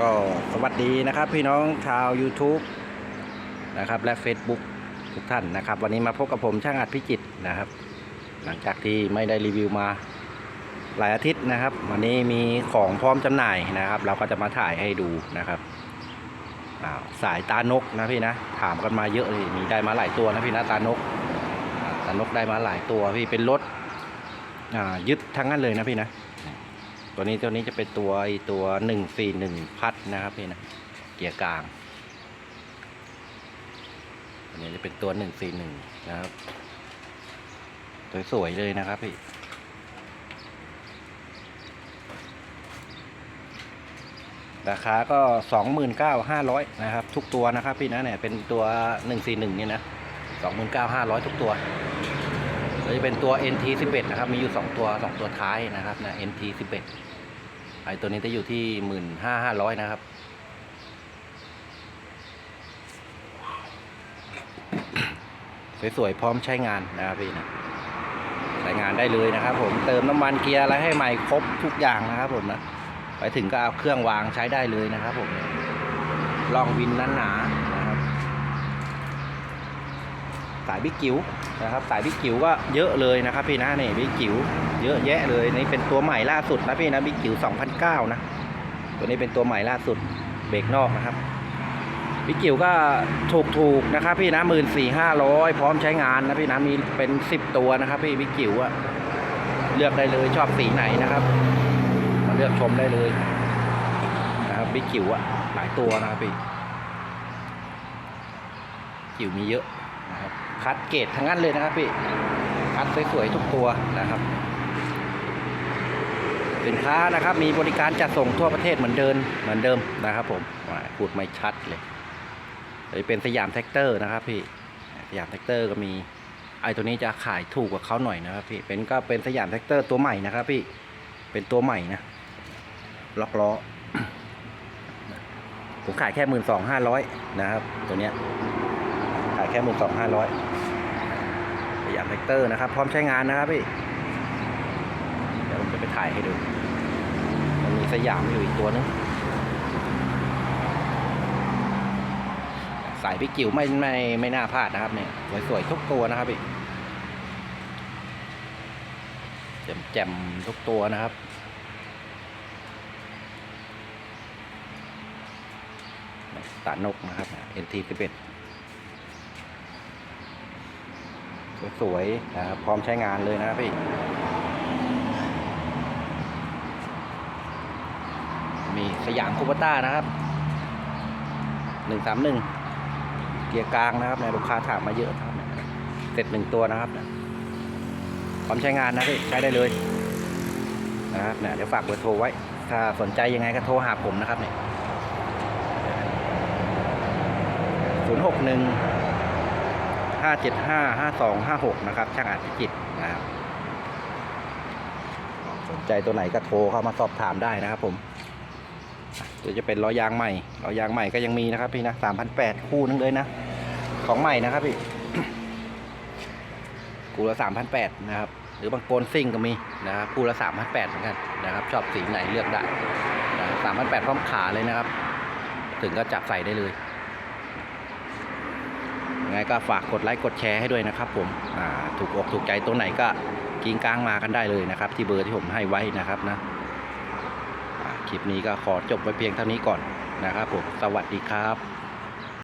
ก็สวัสดีนะครับพี่น้องชาว YouTube นะครับและ Facebook ทุกท่านนะครับ วันนี้มาพบกับผมช่างอัดพิจิตรนะครับ หลังจากที่ไม่ได้รีวิวมาหลายอาทิตย์นะครับ วันนี้มีของพร้อมจำหน่ายนะครับ เราก็จะมาถ่ายให้ดูนะครับาสายตานกนะพี่นะถามกันมาเยอะเลยมีได้มาหลายตัวนะพี่นะตานกอ่าตานกได้มาหลายตัวพี่เป็นรถยึดทั้งนั้นเลยนะพี่นะ ตัวนี้ตัวนี้จะเป็นตัวไอตัวหนึ่งสี่หนึ่งพัดนะครับพี่นะเกียร์กลางอันนี้จะเป็นตัวหนึ่งสี่หนึ่งนะครับสวยๆเลยนะครับพี่ราคาก็สองหมื่นเก้าห้าร้อยนะครับ ทุกตัวนะครับพี่นะเนี่ยเป็นตัวหนึ่งสี่หนึ่งนี่นะสองหมื่นเก้าห้าร้อยทุกตัวแล้วจะเป็นตัว NT 11 นะครับ มีอยู่สองตัวสองตัวท้ายนะครับนะ NT 11ไอตัวนี้จะอยู่ที่หมื่นห้าห้าร้อยนะครับ สวยๆพร้อมใช้งานนะครับพี่นะใช้งานได้เลยนะครับ ผมเติมน้ำมันเกียร์อะไรให้ใหม่ครบทุกอย่างนะครับผมนะไปถึงก็เอาเครื่องวางใช้ได้เลยนะครับผมลองวินนั้นหนาๆนะครับ สายบิ๊กจิ๋วนะครับสายบิ๊กจิ๋วก็เยอะเลยนะครับพี่นะนี่บิ๊กจิ๋วเยอะแยะเลยนี่เป็นตัวใหม่ล่าสุดนะพี่นะบิ๊กจิ๋ว2009นะตัวนี้เป็นตัวใหม่ล่าสุดเบรกนอกนะครับพี่จิ๋วก็ถูกถูกๆนะครับพี่นะหมื่นสี่ห้าร้อยพร้อมใช้งานนะพี่นะมีเป็นสิบตัวนะครับพี่พี่จิ๋วอะเลือกได้เลยชอบสีไหนนะครับมาเลือกชมได้เลยนะครับพี่จิ๋วอะหลายตัวนะครับพี่จิ๋วมีเยอะนะครับ คัดเกรดทั้งนั้นเลยนะครับพี่คัดสวยๆทุกตัวนะครับสินค้านะครับมีบริการจัดส่งทั่วประเทศเหมือนเดิมเหมือนเดิมนะครับ ผมพูดไม่ชัดเลยเลยเป็นสยามแท็กเตอร์นะครับพี่สยามแท็กเตอร์ก็มีไอตัวนี้จะขายถูกกว่าเขาหน่อยนะครับพี่เป็นก็เป็นสยามแท็กเตอร์ตัวใหม่นะครับพี่เป็นตัวใหม่นะล็อกล้อผมขายแค่หมื่นสองห้าร้อยนะครับ ตัวเนี้ยขายแค่หมื่นสองห้าร้อย ขยาบแท็กเตอร์นะครับ พร้อมใช้งานนะครับพี่เดี๋ยวผมจะไปถ่ายให้ดูมันมีสยามอยู่อีกตัวนึงสายพี่กิ๋วไม่ไม่ไม่น่าพลาดนะครับเนี่ยสวยๆทุกตัวนะครับพี่แจ่มๆทุกตัวนะครับตานกนะครับ NT11 สวยๆนะครับพร้อมใช้งานเลยนะครับพี่ มีสยามคูปต้านะครับหนึ่งสามหนึ่งเกียร์กลางนะครับเนี่ยลูกค้าถามมาเยอะครับเสร็จหนึ่งตัวนะครับพร้อมใช้งานนะพี่ใช้ได้เลยนะครับเนี่ยเดี๋ยวฝากเบอร์โทรไว้ ถ้าสนใจยังไงก็โทรหาผมนะครับเนี่ยศูนย์หกหนึ่ง ห้าเจ็ดห้าห้าสองห้าหกนะครับ ช่างอาจพิจิตนะครับสนใจตัวไหนก็โทรเข้ามาสอบถามได้นะครับผมเดี๋ยวจะเป็นล้อยางใหม่ล้อยางใหม่ก็ยังมีนะครับพี่นะสามพันแปดคู่นึงเลยนะ ของใหม่นะครับพี่คู่ละสามพันแปดนะครับ หรือบางโกนซิ่งก็มีนะครับคู่ละสามพันแปดเหมือนกันนะครับ ชอบสีไหนเลือกได้สามพันแปดพร้อมขาเลยนะครับ ถึงก็จับใส่ได้เลย ยังไงก็ฝากกดไลค์กดแชร์ให้ด้วยนะครับ ผมถูกอกถูกใจตัวไหนก็กิงกลางมากันได้เลยนะครับ ที่เบอร์ที่ผมให้ไว้นะครับนะคลิปนี้ก็ขอจบไว้เพียงเท่านี้ก่อนนะครับผมสวัสดีครับ